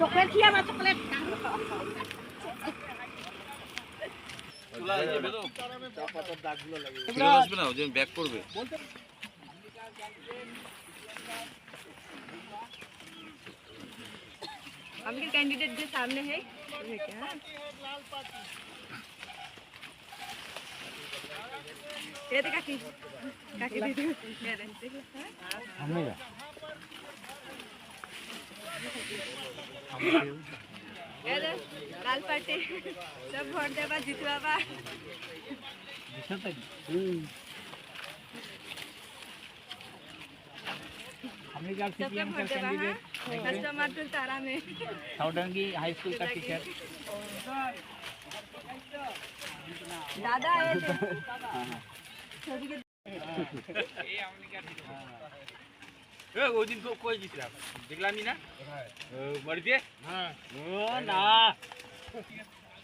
Chocolate খেয়ে আমার chocolate ফেরত আসবে না যে ব্যাক করবে हम के कैंडिडेट जो सामने है वो है क्या ये देखा की काकी दीदी ये देखो हाँ? ये अरे लाल पार्टी सब वोट देवा जितवावा हमने क्या सीपीएम हाँ। हाँ। तो का कैंडिडेट कस्टमर टू तारा में। सौडंगी हाई स्कूल का टीचर दादा है हाँ, छोटी के ये हमने क्या ওই দিন কই গেছিলাম দেখলামই না বাড়িতে হ্যাঁ ও না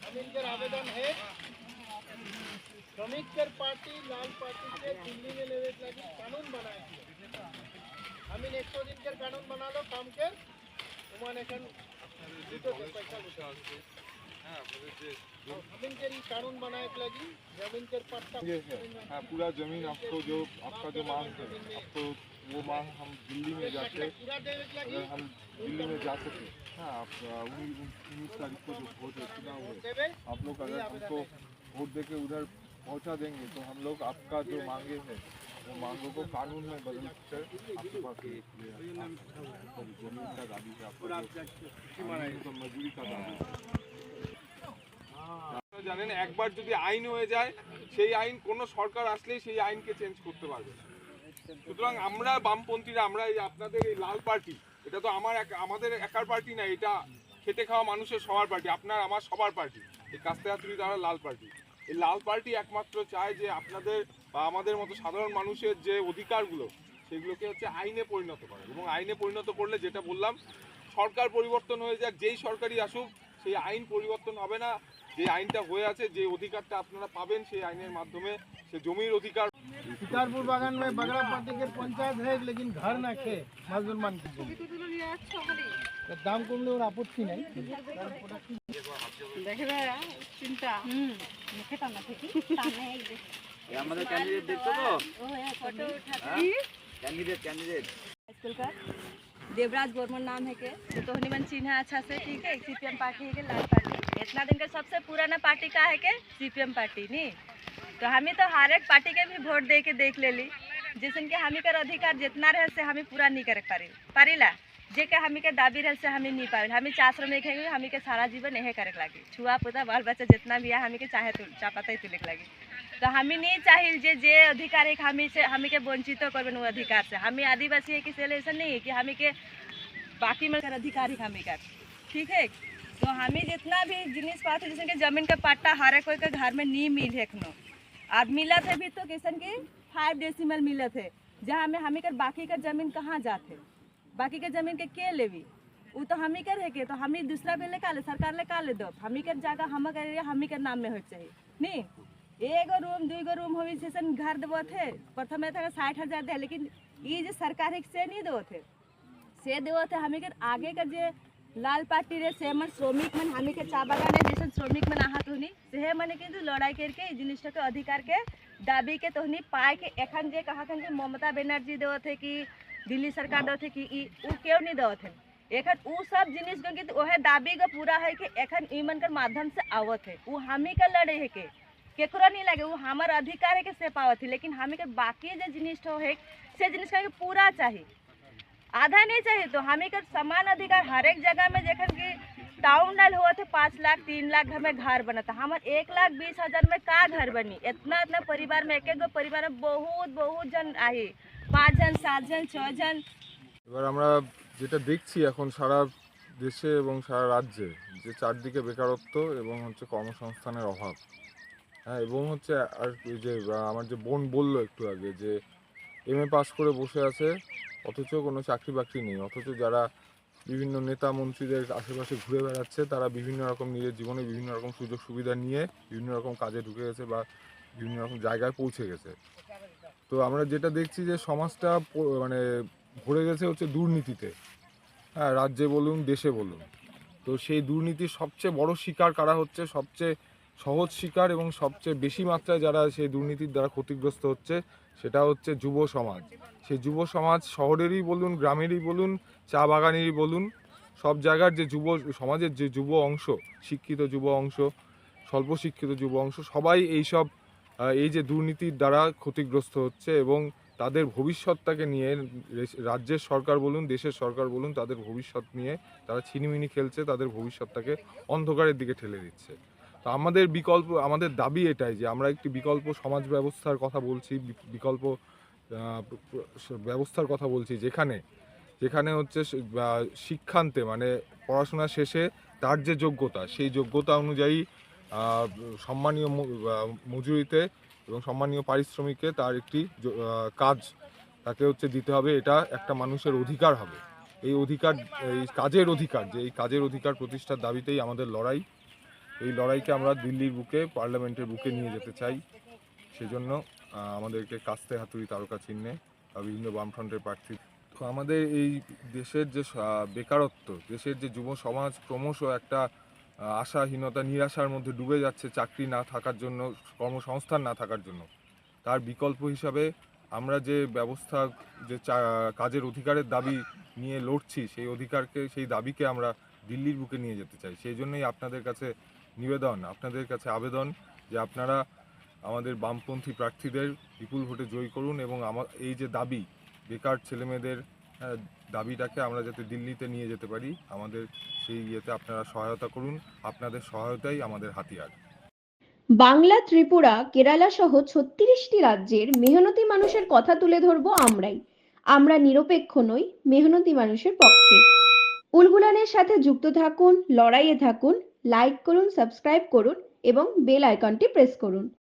श्रमिक आवेदन है श्रमिक कर पार्टी लाल पार्टी से दिल्ली में लेवे के लगी कानून बनाए हम इन एक सौ दिन के कानून बना लो काम के उमान एखन दुटो के पैसा लुटा हम इनके ई कानून बनाए के लगी जमीन के पट्टा ये है हाँ, पूरा जमीन आपको जो आपका जो मांग है आपको वो मांग हम दिल्ली में जाके पूरा देवे के लगी अगर हम दिल्ली में जा सके हाँ आप उन्नीस उन्नीस तारीख को जो वोट है चुनाव है देवे आप लोग अगर हमको वोट दे के उधर पहुंचा देंगे तो हम लोग आपका जो मांगे हैं वो मांगों को कानून में बदल कर आपके पास ले ले आ सकते हैं। तो जमीन का दाबी है आपका जो कानूनी का मजदूरी का दाबी है আপনারা জানেন একবার যদি আইন হয়ে যায় সেই আইন কোনো সরকার আসলেই সেই আইনকে চেঞ্জ করতে পারবে সুতরাং আমরা বামপন্থীরা, আমরা এই আপনাদের এই লাল পার্টি, এটা তো আমার এক- আমাদের একার পার্টি না, এটা খেটে খাওয়া মানুষের সবার পার্টি, আপনার আমার সবার পার্টি, এই কাস্তে হাতুড়ি দ্বারা লাল পার্টি। এই লাল পার্টি একমাত্র চায় যে আপনাদের বা আমাদের মতো সাধারণ মানুষের যে অধিকারগুলো, সেগুলোকে হচ্ছে আইনে পরিণত করে এবং আইনে পরিণত করলে যেটা বললাম, সরকার পরিবর্তন হয়ে যাক, যেই সরকারই আসুক, সেই আইন পরিবর্তন হবে না। যে আইনটা হয়ে আছে, যে অধিকারটা আপনারা পাবেন, সেই আইনের মাধ্যমে সে জমির অধিকার सितारपुर बागान में बगरा पार्टी के पंचायत है लेकिन घर न खे। मुसलमान तो की दाम कमले और आपत्ति नहीं देख रहे हैं चिंता। तो ना हमारे कैंडिडेट फ़ोटो उठा कैंडिडेट कैंडिडेट स्कूल का? देवराज बर्मन नाम है के। तो हनुमान चिन्ह अच्छा से ठीक है सीपीएम पार्टी है के लाल पार्टी। इतना दिन का सबसे पुराना पार्टी का है के? सीपीएम पार्टी नहीं? तो हमें तो हर एक पार्टी के भी वोट दे के देख ले ली जिसन के हमी कर अधिकार जितना रहे से हमें पूरा नहीं कर पारी। पारीला? जे के हमी के दाबी रहे से हमें नहीं पावे हमें चार एक है हमी के सारा जीवन यही करे लगी। छुआ पुता, बाल बच्चा जितना भी है, हमी के चाहे तो चापाता ही तुले लगी। तो हमें नहीं चाहिए जे जे अधिकार है हमी से, हमी के वंचित वो अधिकार से। हमें आदिवासी है कि से ऐसा नहीं है कि हमी के बाकी में कर अधिकार ही हमी का ठीक है? तो हमें जितना भी जिनिस पाते जैसे कि ज़मीन का पट्टा हर कोई के घर में नहीं मिल है एखनो। और मिला थे भी तो कैसन के फाइव डेसिमल मिले थे जहाँ में हमी कर बाकी का ज़मीन कहाँ जाते बाकी के ज़मीन के के लेवी? वो तो हमी कर है के तो हमी दूसरा पे ले का ले सरकार ले का ले दो। हमी कर जगह हम कर एरिया हमी के नाम में हो चाहिए। नहीं, एगो रूम, दुगो रूम जैसन घर देवो थे प्रथम था साठ हज़ार दे, लेकिन ये जो सरकार है से नहीं देवो थे से देवो थे हमी के आगे का जे लाल पार्टी रे, से मन श्रमिक मन हमी के चा बागाने, जैसन श्रमिक मन आहत होनी से मने किंतु लड़ाई करके, ई जिनिस के अधिकार के दाबी के तोहनी पाए के एखन जे कहा जे ममता बनर्जी देवो थे कि, दिल्ली सरकार देवो थे कि, ई, उ क्यों नहीं देवो थे एखन उ सब जिनिस के कि ओहे दाबी के पूरा है कि एखन ईमन के माध्यम से आवत है। उ हमी के लड़े है के, केकरो नहीं लगे वो हमार अधिकार है के से पावत है, लेकिन हमें के बाकी जे जिनिस हो से जिनिस के पूरा चाहिए आधा नहीं चाहिए तो हमें के समान अधिकार हर एक जगह में जखन कि टाउन डाल हुआ थे पाँच लाख तीन लाख घर में घर बना था हमार एक लाख बीस हजार में का घर बनी इतना इतना परिवार में एक एक गो परिवार में बहुत बहुत जन आई पाँच जन सात जन छः जन এবার আমরা যেটা দেখছি এখন সারা দেশে এবং সারা রাজ্যে যে চারদিকে বেকারত্ব এবং হচ্ছে কর্মসংস্থানের অভাব হ্যাঁ এবং হচ্ছে আর ওই যে আহ, আমার যে বোন বললো একটু আগে যে এম এ পাস করে বসে আছে, অথচ কোনো চাকরি বাকরি নেই, অথচ যারা বিভিন্ন নেতা মন্ত্রীদের আশেপাশে ঘুরে বেড়াচ্ছে, তারা বিভিন্ন রকম নিজের জীবনে বিভিন্ন রকম সুযোগ সুবিধা নিয়ে বিভিন্ন রকম কাজে ঢুকে গেছে বা বিভিন্ন রকম জায়গায় পৌঁছে গেছে। তো আমরা যেটা দেখছি যে সমাজটা মানে ভরে গেছে হচ্ছে দুর্নীতিতে। হ্যাঁ রাজ্যে বলুন, দেশে বলুন। তো সেই দুর্নীতির সবচেয়ে বড় শিকার কারা হচ্ছে? সবচেয়ে সহজ শিকার এবং সবচেয়ে বেশি মাত্রায় যারা সেই দুর্নীতির দ্বারা ক্ষতিগ্রস্ত হচ্ছে, সেটা হচ্ছে যুব সমাজ। সেই যুব সমাজ শহরেরই বলুন, গ্রামেরই বলুন, চা বাগানেরই বলুন, সব জায়গার যে যুব, সমাজের যে যুব অংশ, শিক্ষিত যুব অংশ, স্বল্প শিক্ষিত যুব অংশ, সবাই এইসব এই যে দুর্নীতির দ্বারা ক্ষতিগ্রস্ত হচ্ছে এবং তাদের ভবিষ্যৎটাকে নিয়ে রাজ্যের সরকার বলুন, দেশের সরকার বলুন, তাদের ভবিষ্যৎ নিয়ে তারা ছিনিমিনি খেলছে, তাদের ভবিষ্যৎটাকে অন্ধকারের দিকে ঠেলে দিচ্ছে। তো আমাদের বিকল্প, আমাদের দাবি এটাই যে আমরা একটি বিকল্প সমাজ ব্যবস্থার কথা বলছি বিকল্প ব্যবস্থার কথা বলছি যেখানে যেখানে হচ্ছে শিক্ষান্তে মানে পড়াশোনা শেষে তার যে যোগ্যতা, সেই যোগ্যতা অনুযায়ী সম্মানীয় মজুরিতে এবং সম্মানীয় পারিশ্রমিকে তার একটি কাজ তাকে হচ্ছে দিতে হবে, এটা একটা মানুষের অধিকার হবে। এই অধিকার, এই কাজের অধিকার, যে এই কাজের অধিকার প্রতিষ্ঠার দাবিতেই আমাদের লড়াই এই লড়াইকে আমরা দিল্লির বুকে, পার্লামেন্টের বুকে নিয়ে যেতে চাই। সেজন্য আমাদেরকে কাস্তে হাতুড়ি তারকা চিহ্নে বিভিন্ন বামফ্রন্টের প্রার্থী। তো আমাদের এই দেশের যে বেকারত্ব, দেশের যে যুব সমাজ ক্রমশ একটা আশাহীনতা, নিরাশার মধ্যে ডুবে যাচ্ছে চাকরি না থাকার জন্য, কর্মসংস্থান না থাকার জন্য। তার বিকল্প হিসাবে আমরা যে ব্যবস্থা, যে কাজের অধিকারের দাবি নিয়ে লড়ছি, সেই অধিকারকে, সেই দাবিকে আমরা দিল্লির বুকে নিয়ে যেতে চাই। সেই জন্যই আপনাদের কাছে নিবেদন, আপনাদের কাছে আবেদন যে আপনারা আমাদের বামপন্থী প্রার্থীদের বিপুল ভোটে জয়ী করুন এবং আমার এই যে দাবি, বেকার ছেলেমেয়েদের দাবিটাকে আমরা যাতে দিল্লিতে নিয়ে যেতে পারি, আমাদের সেই ইয়েতে আপনারা সহায়তা করুন, আপনাদের সহায়তাই আমাদের হাতিয়ার। বাংলা, ত্রিপুরা, কেরালা সহ ছত্রিশটি রাজ্যের মেহনতি মানুষের কথা তুলে ধরবো আমরাই। আমরা নিরপেক্ষ নই, মেহনতি মানুষের পক্ষে। উলগুলানের সাথে যুক্ত থাকুন, লড়াইয়ে থাকুন লাইক করুন সাবস্ক্রাইব করুন এবং বেল আইকনটি প্রেস করুন।